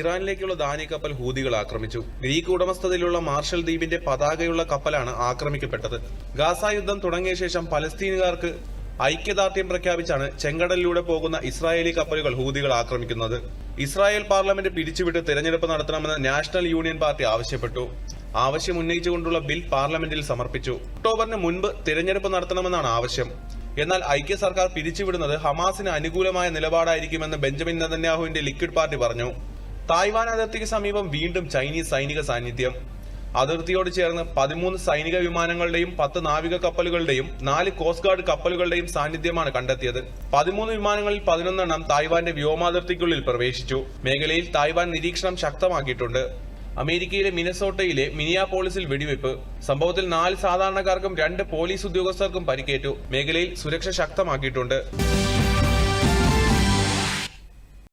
ഇറാനിലേക്കുള്ള ധാന്യക്കപ്പൽ ഹൂതികൾ ആക്രമിച്ചു. ഗ്രീക്ക് ഉടമസ്ഥതയിലുള്ള മാർഷൽ ദ്വീപിന്റെ പതാകയുള്ള കപ്പലാണ് ആക്രമിക്കപ്പെട്ടത്. ഗാസ യുദ്ധം തുടങ്ങിയ ശേഷം പലസ്തീനുകാർക്ക് ഐക്യദാർഢ്യം പ്രഖ്യാപിച്ചാണ് ചെങ്കടലിലൂടെ പോകുന്ന ഇസ്രായേലി കപ്പലുകൾ ഹൂതികൾ ആക്രമിക്കുന്നത്. ഇസ്രായേൽ പാർലമെന്റ് പിരിച്ചുവിട്ട് തെരഞ്ഞെടുപ്പ് നടത്തണമെന്ന് നാഷണൽ യൂണിയൻ പാർട്ടി ആവശ്യപ്പെട്ടു. ആവശ്യം ഉന്നയിച്ചുകൊണ്ടുള്ള ബിൽ പാർലമെന്റിൽ സമർപ്പിച്ചു. ഒക്ടോബറിന് മുൻപ് തിരഞ്ഞെടുപ്പ് നടത്തണമെന്നാണ് ആവശ്യം. എന്നാൽ ഐക്യ സർക്കാർ പിരിച്ചുവിടുന്നത് ഹമാസിന് അനുകൂലമായ നിലപാടായിരിക്കുമെന്ന് ബെഞ്ചമിൻ നെതന്യാഹുവിന്റെ ലിക്വിഡ് പാർട്ടി പറഞ്ഞു. തായ്വാൻ അതിർത്തിക്ക് സമീപം വീണ്ടും ചൈനീസ് സൈനിക സാന്നിധ്യം. അതിർത്തിയോട് ചേർന്ന് പതിമൂന്ന് സൈനിക വിമാനങ്ങളുടെയും പത്ത് നാവിക കപ്പലുകളുടെയും നാല് കോസ്റ്റ് ഗാർഡ് കപ്പലുകളുടെയും സാന്നിധ്യമാണ് കണ്ടെത്തിയത്. പതിമൂന്ന് വിമാനങ്ങളിൽ പതിനൊന്നെണ്ണം തായ്വാന്റെ വ്യോമാതിർത്തിക്കുള്ളിൽ പ്രവേശിച്ചു. മേഖലയിൽ തായ്വാൻ നിരീക്ഷണം ശക്തമാക്കിയിട്ടുണ്ട്. അമേരിക്കയിലെ മിനസോട്ടയിലെ മിനിയാപോളിസിൽ വെടിവെപ്പ് സംഭവത്തിൽ നാല് സാധാരണക്കാർക്കും രണ്ട് പോലീസ് ഉദ്യോഗസ്ഥർക്കും പരിക്കേറ്റു. മേഖലയിൽ സുരക്ഷ ശക്തമാക്കിയിട്ടുണ്ട്.